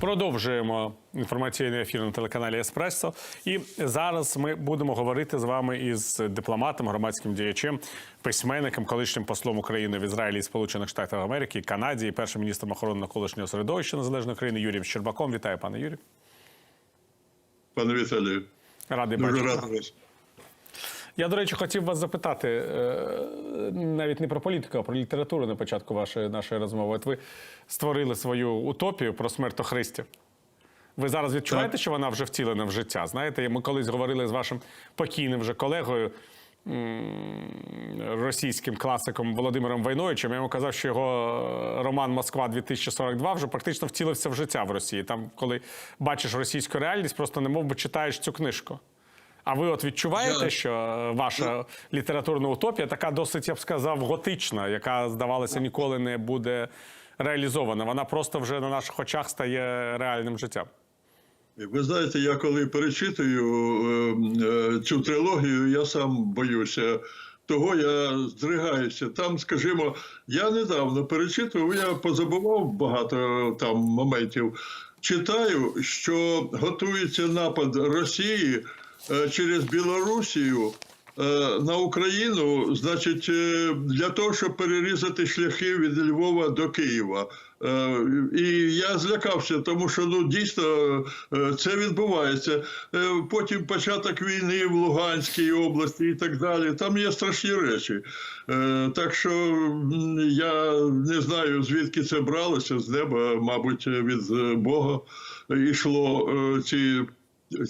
Продовжуємо інформаційний ефір на телеканалі Еспресо. І зараз ми будемо говорити з вами із дипломатом, громадським діячем, письменником, колишнім послом України в Ізраїлі і Сполучених Штатів Америки, Канаді і першим міністром охорони навколишнього середовища незалежної країни Юрієм Щербаком. Вітаю, пане Юрію. Пане Віталію, Радий бачити. вас. Я, до речі, хотів вас запитати е, навіть не про політику, а про літературу на початку вашої нашої розмови. От ви створили свою утопію про смертохристів. Ви зараз відчуваєте, Так. що вона вже втілена в життя? Знаєте, ми колись говорили з вашим покійним вже колегою, російським класиком Володимиром Войновичем. Я йому казав, що його е, роман Москва 2042 вже практично втілився в життя в Росії. Там, коли бачиш російську реальність, просто не би читаєш цю книжку. А ви от відчуваєте, Я- що е, ваша літературна утопія така досить, я б сказав, готична, яка, здавалося, ніколи не буде реалізована. Вона просто вже на наших очах стає реальним життям. Ви знаєте, я коли перечитую е, е, цю трилогію, я сам боюся. Того я здригаюся. Там, скажімо, я недавно перечитував, я позабував багато там моментів. Читаю, що готується напад Росії через Білорусію е, на Україну, значить, е, для того, щоб перерізати шляхи від Львова до Києва. Е, І я злякався, тому що ну дійсно е, це відбувається. Е, Потім початок війни в Луганській області і так далі. Там є страшні речі. Е, Так що я не знаю звідки це бралося з неба, мабуть, від е, Бога йшло е, ці,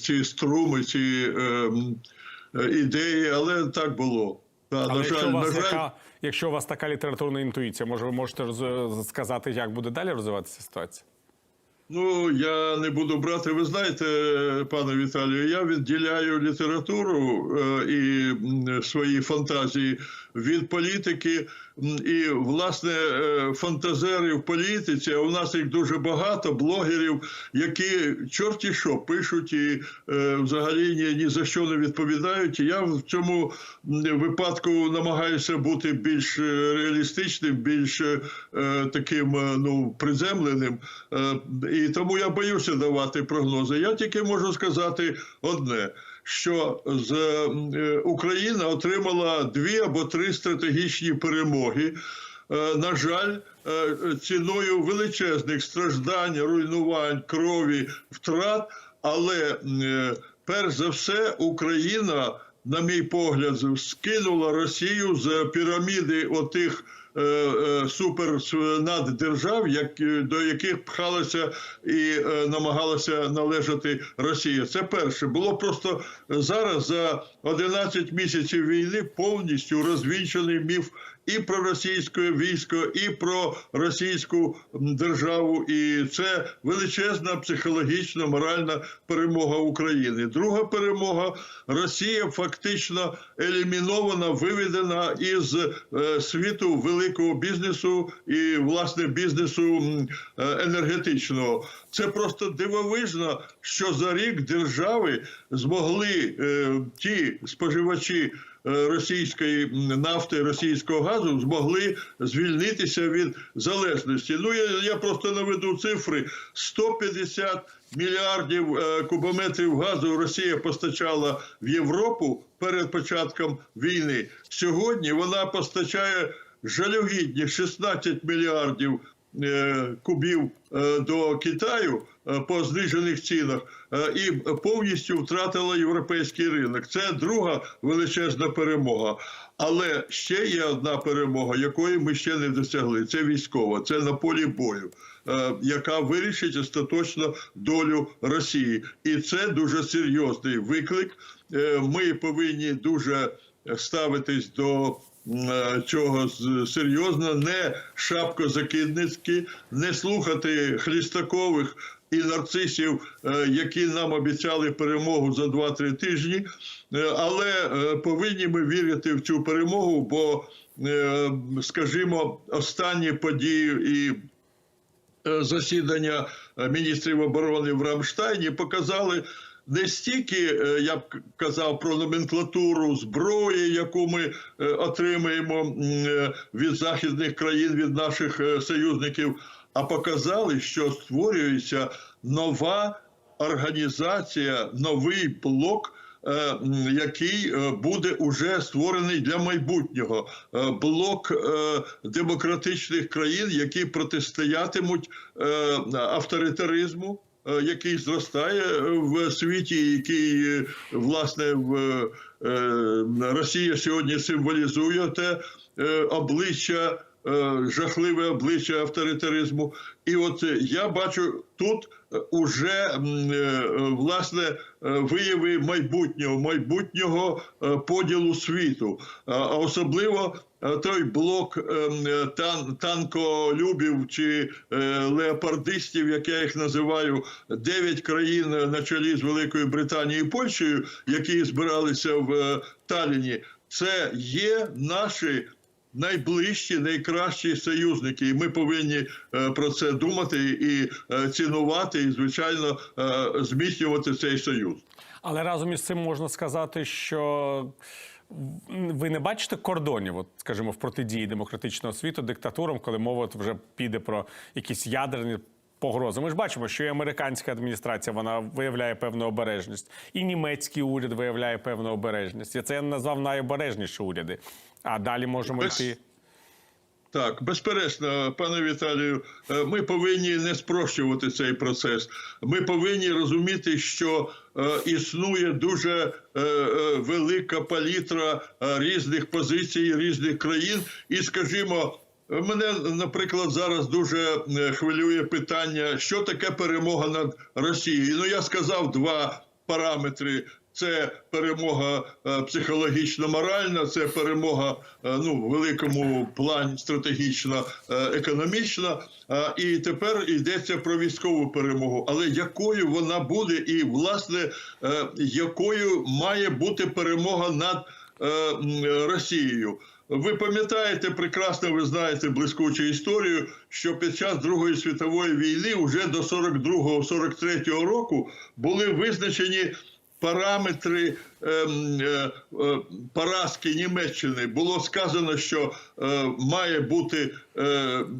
ці струми, ці е, е, ідеї, але так було. Та, Але на якщо жаль, у, вас на жаль, така, якщо у вас така літературна інтуїція, може, ви можете роз- сказати, як буде далі розвиватися ситуація? Ну, я не буду брати. Ви знаєте, пане Віталію, я відділяю літературу е, і свої фантазії від політики. І, власне, е, фантазери в політиці, а у нас їх дуже багато, блогерів, які чорті що пишуть і е, взагалі ні, ні за що не відповідають. Я в цьому випадку намагаюся бути більш е, реалістичним, більш таким ну, приземленим. І тому я боюся давати прогнози. Я тільки можу сказати одне. Що з е, Україна отримала дві або три стратегічні перемоги. Е, На жаль, е, ціною величезних страждань, руйнувань, крові, втрат. Але перш за все Україна, на мій погляд, скинула Росію з піраміди отих супернаддержав, як, е, до яких пхалася і е, намагалася належати Росія. Це перше. Було просто зараз за 11 місяців війни повністю розвінчений міф і про російське військо, і про російську державу. І це величезна психологічна моральна перемога України. Друга перемога Росія фактично елімінована, виведена із е, світу великого бізнесу і власне бізнесу е, енергетичного. Це просто дивовижно, що за рік держави змогли е, ті споживачі російської нафти, російського газу змогли звільнитися від залежності. Ну я, я просто наведу цифри: 150 мільярдів е, кубометрів газу Росія постачала в Європу перед початком війни. Сьогодні вона постачає жалюгідні 16 мільярдів е, кубів е, до Китаю е, по знижених цінах е, і повністю втратила європейський ринок. Це друга величезна перемога. Але ще є одна перемога, якої ми ще не досягли. Це військова, це на полі бою, е, яка вирішить остаточно долю Росії, і це дуже серйозний виклик. Е, Ми повинні дуже ставитись до е, цього серйозно, не шапкозакидницьки, не слухати Хлістакових і нарцисів, е, які нам обіцяли перемогу за 2-3 тижні. Е, Але е, повинні ми вірити в цю перемогу, бо, е, скажімо, останні події і е, засідання е, міністрів оборони в Рамштайні показали не стільки, е, я б казав, про номенклатуру зброї, яку ми е, отримаємо е, від західних країн, від наших союзників. а показали, що створюється нова організація, новий блок. Який буде уже створений для майбутнього блок демократичних країн, які протистоятимуть авторитаризму, який зростає в світі, який е, власне в е, Росія сьогодні символізує те е, обличчя. Е, Жахливе обличчя авторитаризму, і от е, я бачу тут е, уже власне вияви майбутнього, майбутнього поділу світу, А- особливо той блок тан, танколюбів чи леопардистів, як я їх називаю, дев'ять країн на чолі з Великою Британією і Польщею, які збиралися в Талліні, це є наші. Найближчі, найкращі союзники, і ми повинні е, про це думати і е, цінувати, і звичайно е, зміцнювати цей союз. Але разом із цим можна сказати, що ви не бачите кордонів, от, скажімо, в протидії демократичного світу диктатурам, коли мова вже піде про якісь ядерні погрози. Ми ж бачимо, що і американська адміністрація вона виявляє певну обережність, і німецький уряд виявляє певну обережність. І це я назвав найобережніші уряди. А далі можемо Без- йти. Так, безперечно, пане Віталію, е, ми повинні не спрощувати цей процес. Ми повинні розуміти, що е, існує дуже е, велика палітра різних позицій, різних країн. І, скажімо, мене, наприклад, зараз дуже хвилює питання, що таке перемога над Росією. Ну, я сказав два параметри. Це перемога е, психологічно-моральна, це перемога е, ну, в великому плані стратегічно е, економічна. І тепер йдеться про військову перемогу. Але якою вона буде, і власне якою має бути перемога над Росією? Ви пам'ятаєте прекрасно, ви знаєте блискучу історію, що під час Другої світової війни, вже до 42-43 року, були визначені параметри ем, е, е, поразки Німеччини. Було сказано, що е, має бути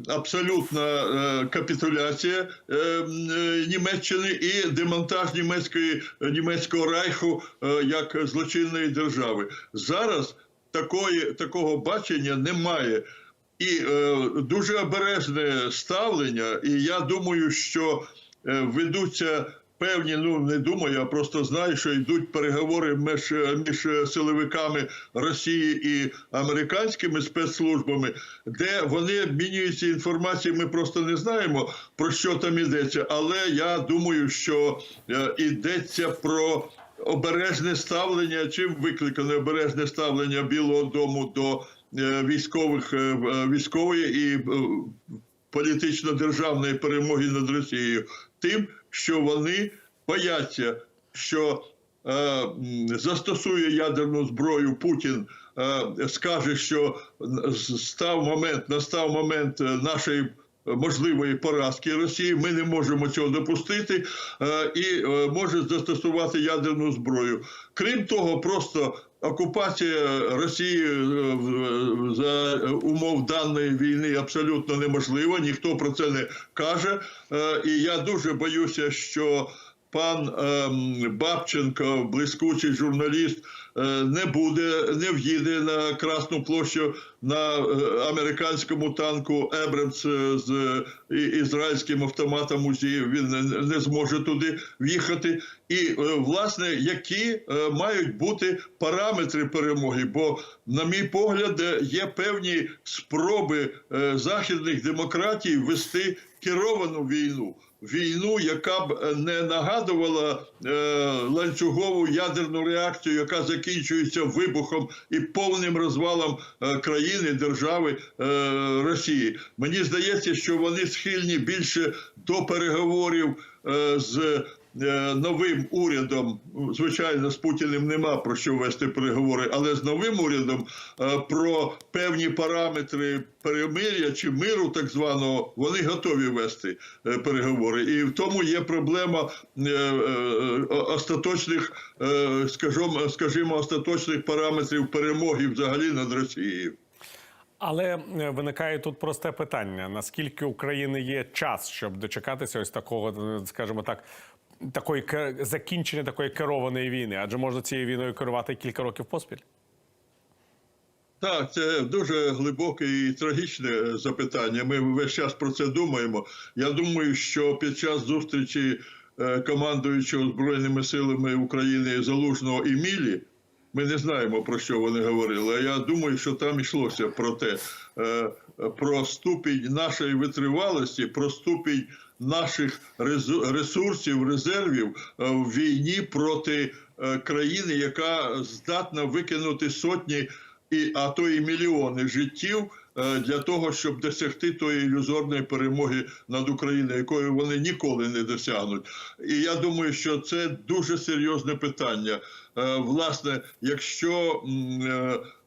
абсолютна капітуляція е, е, Німеччини і демонтаж німецької німецького райху як злочинної держави. Зараз такої такого бачення немає. І е, дуже обережне ставлення, і я думаю, що е, ведуться певні, ну не думаю, а просто знаю, що йдуть переговори між, між силовиками Росії і американськими спецслужбами, де вони обмінюються інформацією. Ми просто не знаємо про що там йдеться. Але я думаю, що е, йдеться про обережне ставлення. Чим викликане обережне ставлення Білого Дому до е, військових е, військової і е, політично-державної перемоги над Росією, тим, що вони бояться, що е, застосує ядерну зброю Путін. е, Скаже, що став момент, настав момент е, нашої можливої поразки Росії. Ми не можемо цього допустити е, і може застосувати ядерну зброю. Крім того, просто окупація Росії е, в- за умов даної війни абсолютно неможлива. Ніхто про це не каже. Е, І я дуже боюся, що. Пан ем, Бабченко, блискучий журналіст, е, не буде, не в'їде на Красну площу на е, американському танку Ебремс з ізраїльським автоматом УЗІ. Він не, зможе туди в'їхати. І е, власне, які мають бути параметри перемоги? Бо, на мій погляд, є певні спроби західних демократій вести керовану війну. Війну, яка б е, не нагадувала е, ланцюгову ядерну реакцію, яка закінчується вибухом і повним розвалом е, країни, держави е, Росії. Мені здається, що вони схильні більше до переговорів е, з новим урядом. Звичайно, з Путіним нема про що вести переговори, але з новим урядом е, про певні параметри перемир'я чи миру, так званого, вони готові вести е, переговори. І в тому є проблема е, е, остаточних, е, скажімо, скажімо, остаточних параметрів перемоги взагалі над Росією. Але е, виникає тут просте питання: наскільки України є час, щоб дочекатися ось такого, е, скажімо так, такої закінчення такої керованої війни? Адже можна цією війною керувати кілька років поспіль. Так, це дуже глибоке і трагічне запитання. Ми весь час про це думаємо. Я думаю, що під час зустрічі е, командуючого Збройними силами України Залужного і Мілі. Ми не знаємо про що вони говорили. А я думаю, що там йшлося про те, е, про ступінь нашої витривалості, про ступінь наших ресурсів, резервів е, в війні проти е, країни, яка здатна викинути сотні а то і мільйони життів е, для того, щоб досягти тої ілюзорної перемоги над Україною, якої вони ніколи не досягнуть. І я думаю, що це дуже серйозне питання. Власне, якщо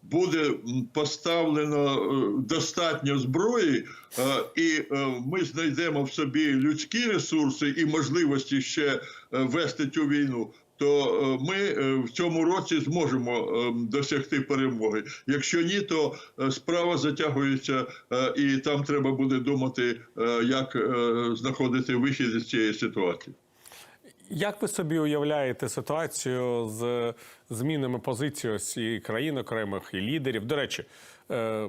буде поставлено е, достатньо зброї, е, і е, ми знайдемо в собі людські ресурси і можливості ще вести цю війну, то ми в цьому році зможемо досягти перемоги. Якщо ні, то справа затягується, і там треба буде думати, як знаходити вихід із цієї ситуації. Як ви собі уявляєте ситуацію з змінами позиції ось і країн окремих, і лідерів? До речі, е,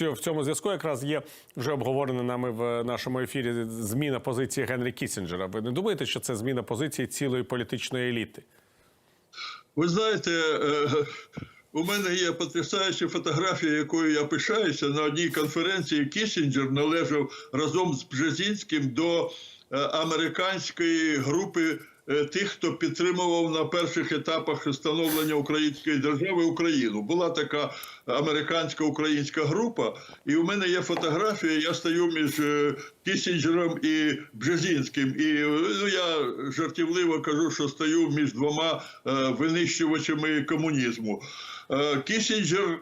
в цьому зв'язку якраз є вже обговорена нами в нашому ефірі зміна позиції Генрі Кісінджера. Ви не думаєте, що це зміна позиції цілої політичної еліти? Ви знаєте, е, у мене є потрясаюча фотографія, якою я пишаюся. На одній конференції Кісінджер належав разом з Бжезінським до американської групи е, тих, хто підтримував на перших етапах становлення української держави Україну. Була така американська українська група, і у мене є фотографія. Я стою між е, Кісінджером і Бжезінським. І е, ну, я жартівливо кажу, що стою між двома е, винищувачами комунізму. Кісінджер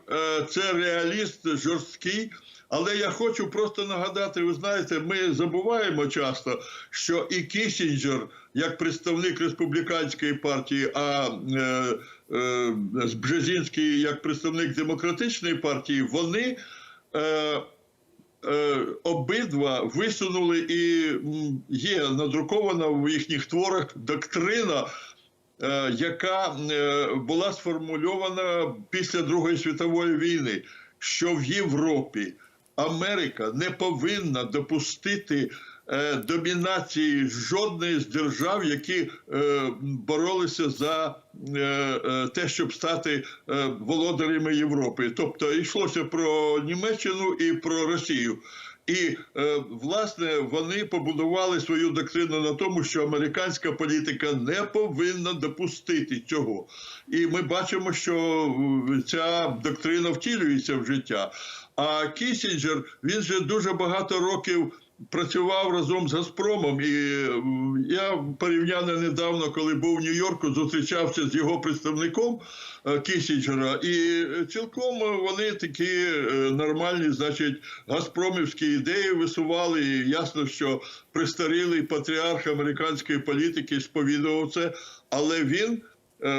це реаліст жорсткий. Але я хочу просто нагадати: ви знаєте, ми забуваємо часто, що і Кісінджер, як представник республіканської партії, а е, Бжезінський як представник демократичної партії, вони. Е, е, обидва висунули і є надрукована в їхніх творах доктрина, е, яка е, була сформульована після Другої світової війни, що в Європі Америка не повинна допустити. Е, Домінації жодної з держав, які е, боролися за е, те, щоб стати володарями Європи. Тобто йшлося про Німеччину і про Росію. І власне вони побудували свою доктрину на тому, що американська політика не повинна допустити цього. І ми бачимо, що ця доктрина втілюється в життя. А Кісінджер він же дуже багато років. Працював разом з Газпромом, і я порівняно недавно, коли був в Нью-Йорку, зустрічався з його представником е, Кісінджера, і е, цілком вони такі е, нормальні, значить, газпромівські ідеї висували. І ясно, що престарілий патріарх американської політики сповідував це, але він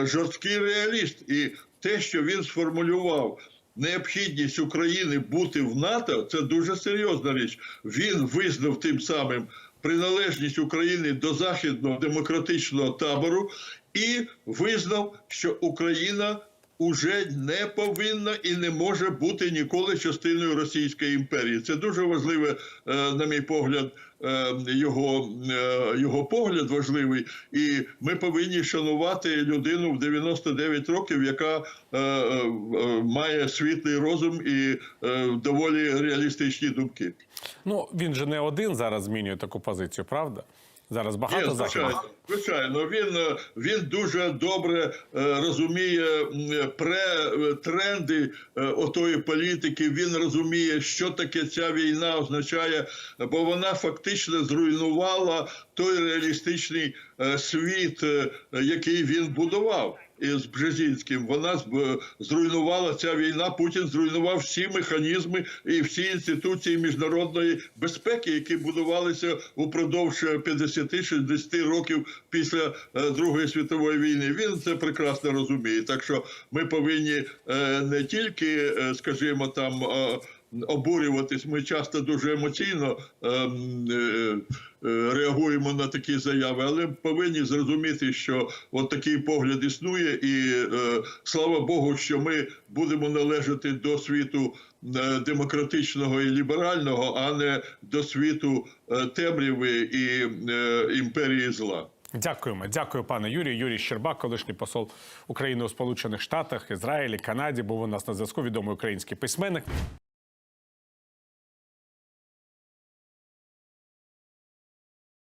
жорсткий реаліст, і те, що він сформулював необхідність України бути в НАТО, це дуже серйозна річ. Він визнав тим самим приналежність України до західного демократичного табору і визнав, що Україна уже не повинна і не може бути ніколи частиною Російської імперії. Це дуже важливе, е, на мій погляд, е, його, е, його погляд важливий. І ми повинні шанувати людину в 99 років, яка має світлий розум і доволі реалістичні думки. Ну він же не один зараз змінює таку позицію, правда? Зараз багато західних. Звичайно, він, е, він дуже добре е, розуміє е, тренди отої політики. Він розуміє, що таке ця війна означає, бо вона фактично зруйнувала той реалістичний світ, який він будував. із Бжезінським. Вона зруйнувала ця війна. Путін зруйнував всі механізми і всі інституції міжнародної безпеки, які будувалися упродовж 50-60 років після е, Другої світової війни. Він це прекрасно розуміє. Так що ми повинні е, не тільки, е, скажімо, там. Обурюватись, ми часто дуже емоційно реагуємо на такі заяви, але повинні зрозуміти, що от такий погляд існує, і слава Богу, що ми будемо належати до світу демократичного і ліберального, а не до світу темряви і імперії зла. Дякуємо, дякую, пане Юрію. Юрій Щербак, колишній посол України у Сполучених Штатах, Ізраїлі, Канаді, був у нас на зв'язку. Відомий український письменник.